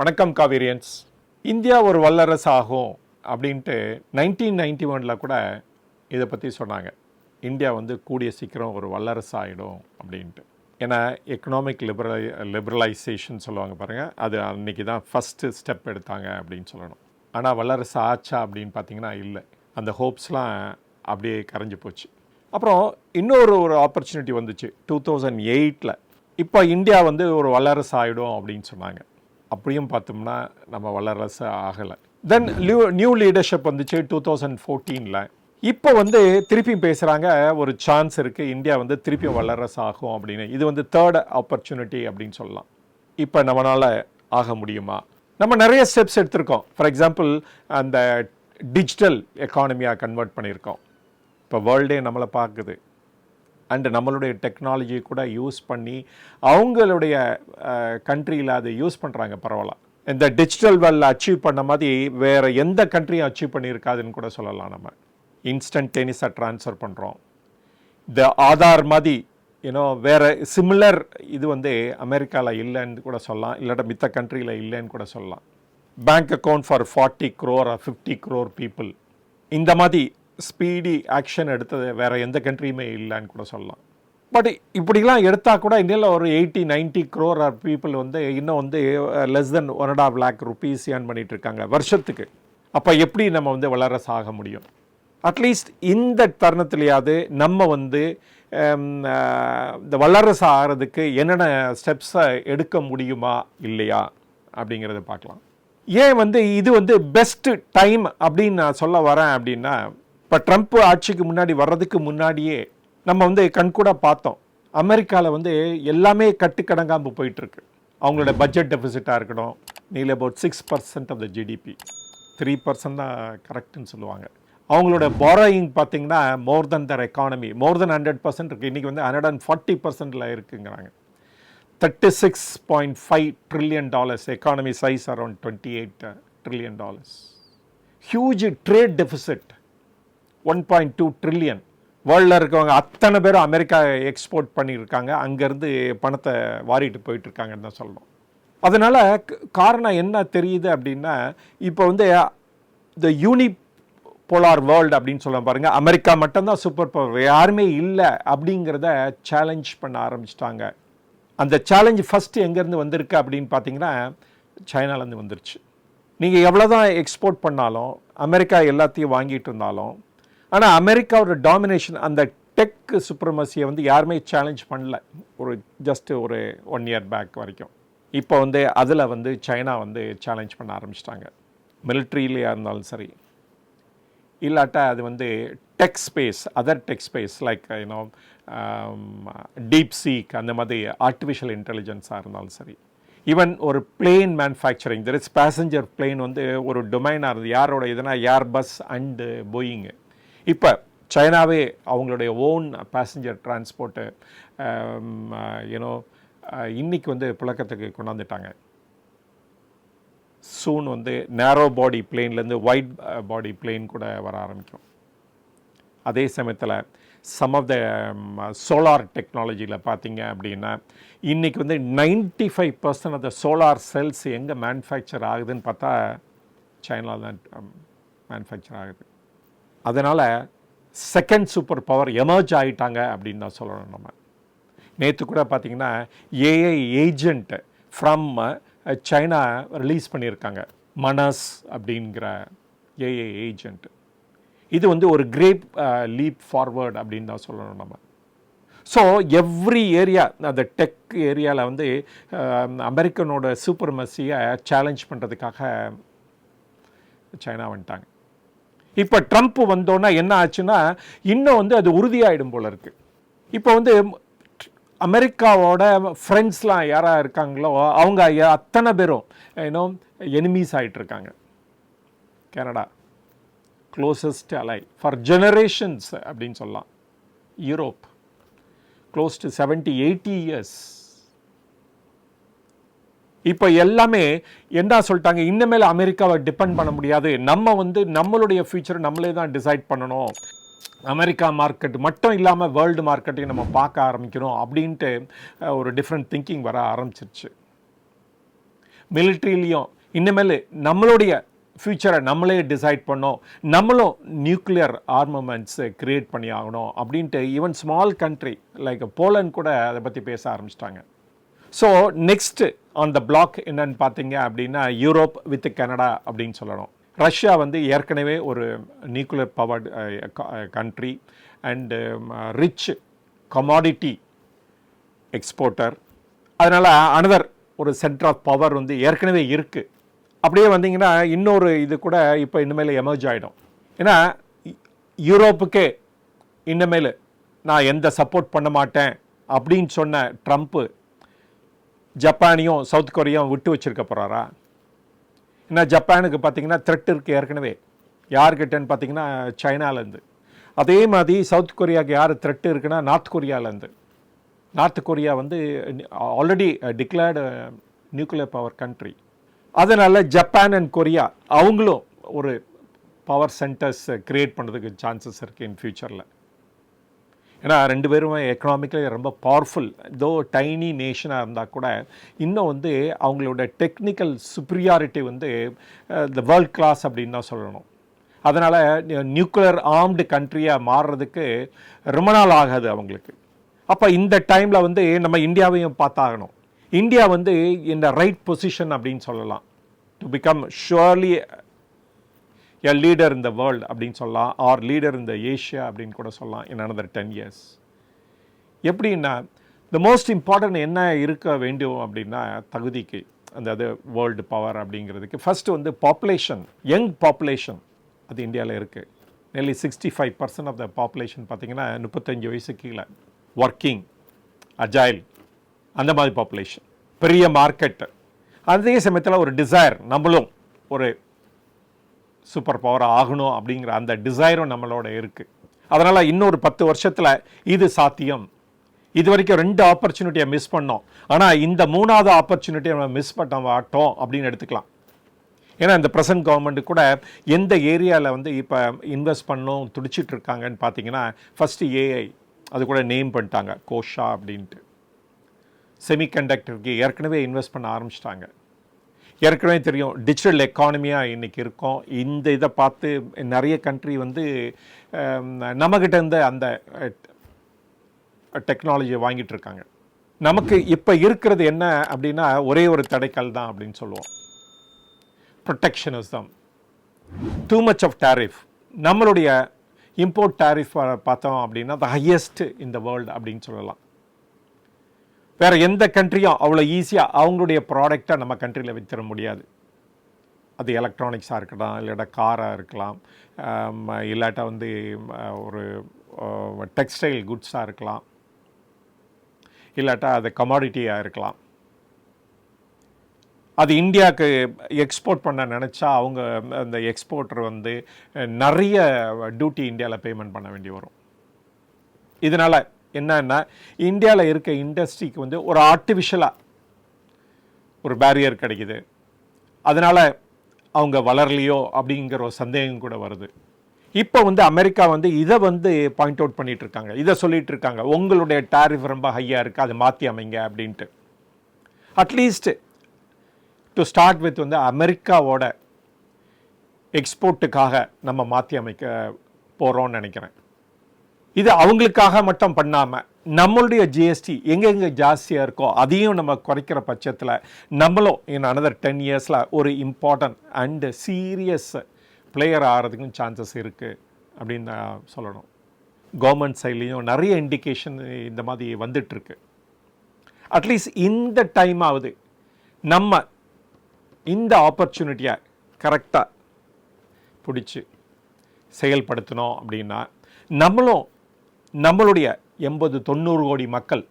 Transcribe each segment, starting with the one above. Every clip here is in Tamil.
வணக்கம் காவேரியன்ஸ். இந்தியா ஒரு வல்லரசு ஆகும் அப்படின்ட்டு நைன்டீன் நைன்டி ஒனில் கூட இதை பற்றி சொன்னாங்க. இந்தியா வந்து கூடிய சீக்கிரம் ஒரு வல்லரசு ஆகிடும் அப்படின்ட்டு. ஏன்னா எக்கனாமிக் லிபரலை லிபரலைசேஷன் சொல்லுவாங்க பாருங்கள் அது அன்றைக்கி தான் ஃபஸ்ட்டு ஸ்டெப் எடுத்தாங்க அப்படின்னு சொல்லணும். ஆனால் வல்லரசு ஆச்சா அப்படின்னு பார்த்தீங்கன்னா இல்லை. அந்த ஹோப்ஸ்லாம் அப்படியே கரைஞ்சி போச்சு. அப்புறம் இன்னொரு ஒரு ஆப்பர்ச்சுனிட்டி வந்துச்சு. டூ தௌசண்ட் எயிட்டில் இப்போ இந்தியா வந்து ஒரு வல்லரசு ஆகிடும் அப்படின்னு சொன்னாங்க. அப்படியும் பார்த்தோம்னா நம்ம வல்லரசு ஆகலை. தென் நியூ நியூ லீடர்ஷிப் வந்துச்சு டூ தௌசண்ட் ஃபோர்டீனில் இப்போ வந்து திருப்பியும் பேசுகிறாங்க ஒரு சான்ஸ் இருக்குது இந்தியா வந்து திருப்பியும் வல்லரசு ஆகும் அப்படின்னு. இது வந்து தேர்ட் ஆப்பர்ச்சுனிட்டி அப்படின்னு சொல்லலாம். இப்போ நம்மளால் ஆக முடியுமா? நம்ம நிறைய ஸ்டெப்ஸ் எடுத்திருக்கோம். ஃபார் எக்ஸாம்பிள் அந்த டிஜிட்டல் எக்கானமியாக கன்வெர்ட் பண்ணியிருக்கோம். இப்போ வேர்ல்டே நம்மளை பார்க்குது. அண்டு நம்மளுடைய டெக்னாலஜி கூட யூஸ் பண்ணி அவங்களுடைய கண்ட்ரியில் அதை யூஸ் பண்ணுறாங்க பரவாயில்ல. இந்த டிஜிட்டல் வேர்ல்டில் அச்சீவ் பண்ண மாதிரி வேறு எந்த கண்ட்ரியும் அச்சீவ் பண்ணியிருக்காதுன்னு கூட சொல்லலாம் நம்ம. இன்ஸ்டன்டேனியஸாக ட்ரான்ஸ்ஃபர் பண்ணுறோம் இந்த ஆதார் மாதிரி யூனோ வேறு சிமிலர் இது வந்து அமெரிக்காவில் இல்லைன்னு கூட சொல்லலாம். இல்லாட்ட மித்த கண்ட்ரியில் இல்லைன்னு கூட சொல்லலாம். Bank account for forty crore fifty crore people இந்த மாதிரி ஸ்பீடி ஆக்ஷன் எடுத்தது. வேறு எந்த கண்ட்ரியுமே இல்லைன்னு கூட சொல்லலாம். பட் இப்படிலாம் எடுத்தால் கூட இந்தியாவில் ஒரு eighty ninety crore are people வந்து இன்னும் வந்து less than one and half lakh rupees earn பண்ணிகிட்ருக்காங்க வருஷத்துக்கு. அப்போ எப்படி நம்ம வந்து வளர ஆக முடியும்? அட்லீஸ்ட் இந்த தருணத்துலையாவது நம்ம வந்து um, uh, இந்த வல்லரசு ஆகிறதுக்கு என்னென்ன ஸ்டெப்ஸை எடுக்க முடியுமா இல்லையா அப்படிங்கிறத பார்க்கலாம். ஏன் வந்து இது வந்து பெஸ்ட்டு டைம் அப்படின்னு நான் சொல்ல வரேன் அப்படின்னா இப்போ ட்ரம்ப் ஆட்சிக்கு முன்னாடி வர்றதுக்கு முன்னாடியே நம்ம வந்து கண்கூட பார்த்தோம். அமெரிக்காவில் வந்து எல்லாமே கட்டுக்கடங்காமல் போயிட்டுருக்கு. அவங்களோட பட்ஜெட் டெபிசிட்டாக இருக்கட்டும் nearly about six percent of the GDP three percent தான் கரெக்டுன்னு சொல்லுவாங்க. அவங்களோட பாரோயிங் பார்த்தீங்கன்னா more than the economy more than hundred percent இருக்குது இன்றைக்கி வந்து ஹண்ட்ரட் அண்ட் ஃபார்ட்டி பர்சன்டில் இருக்குங்கிறாங்க. Thirty six point five trillion dollars economy size around twenty eight trillion dollars huge trade deficit one point two trillion வேர்ல்டில் இருக்கவங்க அத்தனை பேரும் அமெரிக்கா எக்ஸ்போர்ட் பண்ணியிருக்காங்க. அங்கேருந்து பணத்தை வாரிட்டு போயிட்டுருக்காங்கன்னு தான் சொல்லணும். அதனால் காரணம் என்ன தெரியுது அப்படின்னா இப்போ வந்து இந்த யூனி போலார் வேர்ல்டு அப்படின்னு சொல்ல பாருங்கள் அமெரிக்கா மட்டும்தான் சூப்பர் பவர் யாருமே இல்லை அப்படிங்கிறத சேலஞ்ச் பண்ண ஆரம்பிச்சிட்டாங்க. அந்த சேலஞ்சு ஃபஸ்ட்டு எங்கேருந்து வந்திருக்கு அப்படின்னு பார்த்தீங்கன்னா சைனாலேருந்து வந்துருச்சு. நீங்கள் எவ்வளோ தான் எக்ஸ்போர்ட் பண்ணாலும் அமெரிக்கா எல்லாத்தையும் வாங்கிட்டு இருந்தாலும் ஆனால் அமெரிக்காவோட டாமினேஷன் அந்த டெக் சுப்ரமசியை வந்து யாருமே சேலஞ்ச் பண்ணல. ஒரு ஜஸ்ட்டு ஒரு ஒன் இயர் பேக் வரைக்கும். இப்போ வந்து அதில் வந்து சைனா வந்து சேலஞ்ச் பண்ண ஆரம்பிச்சிட்டாங்க. மிலிட்ரியிலையாக இருந்தாலும் சரி. இல்லாட்டா அது வந்து tech space other tech space like you know DeepSeek அந்த மாதிரி ஆர்டிஃபிஷியல் இன்டெலிஜென்ஸாக இருந்தாலும் சரி. ஈவன் ஒரு plane manufacturing there is passenger plane வந்து ஒரு டொமைனாக இருந்தது. யாரோட இதுனா ஏர் பஸ் அண்டு போயிங்கு இப்போ சைனாவே அவங்களுடைய ஓன் பேசஞ்சர் டிரான்ஸ்போர்ட்டு யூனோ இன்னைக்கு வந்து புழக்கத்துக்கு கொண்டாந்துட்டாங்க. சூன் வந்து நேரோ பாடி பிளேன்லேருந்து ஒயிட் பாடி பிளேன் கூட வர ஆரம்பிக்கும். அதே சமயத்தில் சம் ஆஃப் த சோலார் டெக்னாலஜியில் பார்த்தீங்க அப்படின்னா இன்றைக்கி வந்து ninety five percent of the solar cells எங்கே மேனுஃபேக்சர் ஆகுதுன்னு பார்த்தா சைனாவில் தான் um, மேனுஃபேக்சர் ஆகுது. அதனால் செகண்ட் சூப்பர் பவர் எமர்ஜ் ஆகிட்டாங்க அப்படின்னு தான் சொல்லணும் நம்ம. நேற்று கூட பார்த்திங்கன்னா AI agent from China release பண்ணியிருக்காங்க. மனஸ் அப்படிங்கிற ஏஐ ஏஜென்ட் இது வந்து ஒரு கிரேப் லீப் ஃபார்வர்ட் அப்படின்னு தான் சொல்லணும் நம்ம. ஸோ எவ்ரி ஏரியா அந்த டெக் ஏரியாவில் வந்து அமெரிக்கனோட சூப்பர் மசியை சேலஞ்ச் பண்ணுறதுக்காக சைனா வந்துட்டாங்க. இப்போ ட்ரம்ப் வந்தோன்னா என்ன ஆச்சுன்னா இன்னும் வந்து அது உறுதியாயிடும் போல இருக்குது இப்போ வந்து அமெரிக்காவோட ஃப்ரெண்ட்ஸ்லாம் யாராக இருக்காங்களோ அவங்க அத்தனை பேரும் இன்னும் enemies ஆகிட்டுருக்காங்க Canada closest ally for generations அப்படின்னு சொல்லலாம். Europe close to seventy eighty years இப்போ எல்லாமே என்ன சொல்லிட்டாங்க? இனிமேல் அமெரிக்காவை டிபெண்ட் பண்ண முடியாது. நம்ம வந்து நம்மளுடைய ஃபியூச்சர் நம்மளே தான் டிசைட் பண்ணணும். அமெரிக்கா மார்க்கெட் மட்டும் இல்லாமல் வேர்ல்டு மார்க்கெட்டையும் நம்ம பார்க்க ஆரம்பிக்கணும் அப்படின்ட்டு ஒரு டிஃப்ரெண்ட் திங்கிங் வர ஆரம்பிச்சிருச்சு. மிலிட்ரிலையும் இனிமேல் நம்மளுடைய ஃப்யூச்சரை நம்மளே டிசைட் பண்ணோம். நம்மளும் நியூக்ளியர் ஆர்மமெண்ட்ஸை க்ரியேட் பண்ணி ஆகணும் அப்படின்ட்டு even small country like Poland கூட அதை பற்றி பேச ஆரம்பிச்சிட்டாங்க. So next on the block என்னன்னு பார்த்தீங்க அப்படின்னா யூரோப் வித் கனடா அப்படின்னு சொல்லணும். ரஷ்யா வந்து ஏற்கனவே ஒரு nuclear powered country and rich commodity exporter அதனால் அனதர் ஒரு சென்டர் ஆஃப் பவர் வந்து ஏற்கனவே இருக்குது அப்படியே வந்தீங்கன்னா இன்னொரு இது கூட இப்போ இனிமேல் எமர்ஜ் ஆகிடும் ஏன்னா யூரோப்புக்கே இனிமேல் நான் எந்த சப்போர்ட் பண்ண மாட்டேன் அப்படின்னு சொன்ன ட்ரம்ப்பு ஜப்பானையும் சவுத் கொரியாவும் விட்டு வச்சிருக்க போகிறாரா ஏன்னா ஜப்பானுக்கு பார்த்தீங்கன்னா த்ரெட் இருக்குது ஏற்கனவே. யார்கிட்டன்னு பார்த்தீங்கன்னா சைனாலேருந்து அதே மாதிரி சவுத் கொரியாவுக்கு யார் த்ரெட் இருக்குன்னா நார்த் கொரியாலேருந்து நார்த் கொரியா வந்து already declared nuclear power country அதனால் ஜப்பான் அண்ட் கொரியா அவங்களும் ஒரு பவர் சென்டர்ஸ் க்ரியேட் பண்ணுறதுக்கு சான்சஸ் இருக்குது இன் ஃப்யூச்சரில் ஏன்னா ரெண்டு பேரும் எக்கனாமிக்கலி ரொம்ப பவர்ஃபுல் தோ டைனி நேஷனாக இருந்தால் கூட இன்னும் வந்து அவங்களோட டெக்னிக்கல் சுப்ரியாரிட்டி வந்து த வேர்ல்ட் கிளாஸ் அப்படின்னு தான் சொல்லணும். அதனால் நியூக்ளியர் ஆர்ம்டு கண்ட்ரியாக மாறுறதுக்கு ரொம்ப நாள் ஆகாது அவங்களுக்கு. அப்போ இந்த டைமில் வந்து நம்ம இந்தியாவையும் பார்த்தாகணும். இந்தியா வந்து இந்த ரைட் பொசிஷன் அப்படின்னு சொல்லலாம். To become surely a leader in the world அப்படின்னு சொல்லலாம். ஆர் லீடர் இந்த ஏஷியா அப்படின்னு கூட சொல்லலாம் இன் அனதர் டென் இயர்ஸ் எப்படின்னா த மோஸ்ட் இம்பார்ட்டன்ட் என்ன இருக்க வேண்டும் அப்படின்னா தகுதிக்கு அந்த அது வேர்ல்டு பவர் அப்படிங்கிறதுக்கு. ஃபஸ்ட்டு வந்து பாப்புலேஷன் யங் பாப்புலேஷன் அது இந்தியாவில் இருக்குது nearly sixty five percent of the population பார்த்திங்கன்னா முப்பத்தஞ்சு வயசு கீழே. ஒர்க்கிங் அஜாயில் அந்த மாதிரி பாப்புலேஷன் பெரிய மார்க்கெட்டு அதே சமயத்தில் ஒரு டிசைர் நம்மளும் ஒரு சூப்பர் பவராக ஆகணும் அப்படிங்கிற அந்த டிசைரும் நம்மளோட இருக்குது அதனால் இன்னொரு பத்து வருஷத்தில் இது சாத்தியம். இது வரைக்கும் ரெண்டு ஆப்பர்ச்சுனிட்டியை மிஸ் பண்ணோம். ஆனால் இந்த மூணாவது ஆப்பர்ச்சுனிட்டியை நம்ம மிஸ் பண்ண மாட்டோம் அப்படின்னு எடுத்துக்கலாம். ஏன்னா இந்த ப்ரெசன்ட் கவர்மெண்ட் கூட எந்த ஏரியாவில் வந்து இப்போ இன்வெஸ்ட் பண்ணணும் துடிச்சிட்டு இருக்காங்கன்னு பார்த்தீங்கன்னா ஃபஸ்ட்டு ஏஐ அது கூட நேம் பண்ணிட்டாங்க கோஷா அப்படின்ட்டு. செமிகண்டக்டருக்கு ஏற்கனவே இன்வெஸ்ட் பண்ண ஆரம்பிச்சிட்டாங்க. ஏற்கனவே தெரியும் டிஜிட்டல் எக்கானமியாக இன்றைக்கி இருக்கோம். இந்த இதை பார்த்து நிறைய கண்ட்ரி வந்து நம்மக்கிட்ட இருந்து அந்த டெக்னாலஜியை வாங்கிட்டு இருக்காங்க. நமக்கு இப்போ இருக்கிறது என்ன அப்படின்னா ஒரே ஒரு தடைக்கல் தான் அப்படின்னு சொல்லுவோம். Protectionism too much of tariff நம்மளுடைய இம்போர்ட் டேரிஃப் பார்த்தோம் அப்படின்னா த ஹையஸ்ட் இந்த வேர்ல்டு அப்படின்னு சொல்லலாம். வேறு எந்த கண்ட்ரியும் அவ்வளோ ஈஸியாக அவங்களுடைய ப்ராடக்டை நம்ம கண்ட்ரியில் வித்துற முடியாது. அது எலக்ட்ரானிக்ஸாக இருக்கலாம் இல்லாட்டா காராக இருக்கலாம் இல்லாட்டா வந்து ஒரு டெக்ஸ்டைல் குட்ஸாக இருக்கலாம். இல்லாட்டா அது கமாடிட்டியாக இருக்கலாம். அது இந்தியாவுக்கு எக்ஸ்போர்ட் பண்ண நினச்சா அவங்க அந்த எக்ஸ்போர்ட்டர் வந்து நிறைய டியூட்டி இந்தியாவில் பேமெண்ட் பண்ண வேண்டி வரும். இதனால் என்னன்னா இந்தியாவில் இருக்க இண்டஸ்ட்ரிக்கு வந்து ஒரு ஆர்டிஃபிஷியலாக ஒரு பேரியர் கிடைக்குது. அதனால் அவங்க வளரலையோ அப்படிங்கிற ஒரு சந்தேகம் கூட வருது. இப்போ வந்து அமெரிக்கா வந்து இதை வந்து பாயிண்ட் அவுட் பண்ணிட்டு இருக்காங்க இதை சொல்லிட்டு இருக்காங்க உங்களுடைய டாரிஃப் ரொம்ப ஹையாக இருக்குது அதை மாற்றி அமைங்க அப்படின்ட்டு. அட்லீஸ்ட் டு ஸ்டார்ட் வித் வந்து அமெரிக்காவோட எக்ஸ்போர்ட்டுக்காக நம்ம மாற்றி அமைக்க போகிறோம்னு நினைக்கிறேன். இது அவங்களுக்காக மட்டும் பண்ணாமல் நம்மளுடைய ஜிஎஸ்டி எங்கெங்கே ஜாஸ்தியாக இருக்கோ அதையும் நம்ம குறைக்கிற பட்சத்தில் நம்மளும் இன் அனதர் டென் இயர்ஸில் ஒரு இம்பார்ட்டன்ட் அண்டு சீரியஸ் பிளேயர் ஆகிறதுக்கும் சான்சஸ் இருக்குது அப்படின்னு நான் சொல்லணும். கவர்மெண்ட் சைட்லேயும் நிறைய இண்டிகேஷன் இந்த மாதிரி வந்துட்டுருக்கு அட்லீஸ்ட் இந்த டைம் ஆகுது நம்ம இந்த ஆப்பர்ச்சுனிட்டியை கரெக்டாக பிடிச்சி செயல்படுத்தினோம் அப்படின்னா நம்மளும் நம்மளுடைய எண்பது தொண்ணூறு கோடி மக்கள்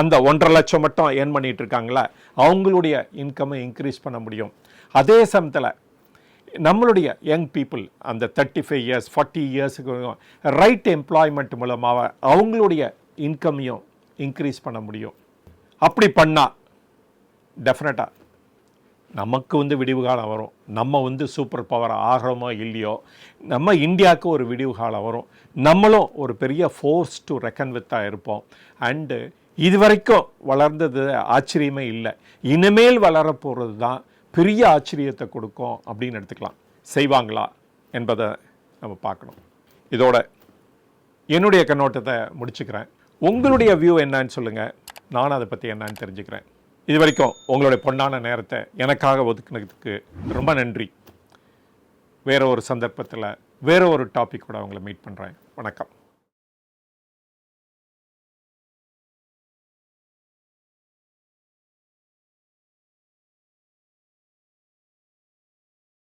அந்த ஒன்றரை லட்சம் மட்டும் ஏர்ன் பண்ணிகிட்டு இருக்காங்களா? அவங்களுடைய இன்கம்மை இன்க்ரீஸ் பண்ண முடியும். அதே சமயத்தில் நம்மளுடைய யங் பீப்புள் அந்த தேர்ட்டி ஃபைவ் இயர்ஸ் ஃபார்ட்டி இயர்ஸுக்கு ரைட் எம்ப்ளாய்மெண்ட் மூலமாக அவங்களுடைய இன்கமையும் இன்க்ரீஸ் பண்ண முடியும். அப்படி பண்ணால் டெஃபினட்டாக நமக்கு வந்து விடிவு காலம் வரும். நம்ம வந்து சூப்பர் பவர் ஆகிறோமோ இல்லையோ? நம்ம இந்தியாவுக்கு ஒரு விடிவு காலம் வரும். நம்மளும் ஒரு பெரிய ஃபோர்ஸ் டு ரெக்கன் வித்தாக இருப்போம். அண்டு இது வரைக்கும் வளர்ந்தது ஆச்சரியமே இல்லை. இனிமேல் வளரப்போகிறது தான் பெரிய ஆச்சரியத்தை கொடுக்கும் அப்படின்னு எடுத்துக்கலாம். செய்வாங்களா என்பதை நம்ம பார்க்கணும். இதோட என்னுடைய கண்ணோட்டத்தை முடிச்சுக்கிறேன். உங்களுடைய வியூ என்னன்னு சொல்லுங்கள் நானும் அதை பற்றி என்னன்னு தெரிஞ்சுக்கிறேன். இது வரைக்கும் உங்களுடைய பொன்னான நேரத்தை எனக்காக ஒதுக்குனதுக்கு ரொம்ப நன்றி. வேறு ஒரு சந்தர்ப்பத்தில் வேறு ஒரு டாபிக் கூட உங்களை மீட் பண்ணுறேன் வணக்கம்.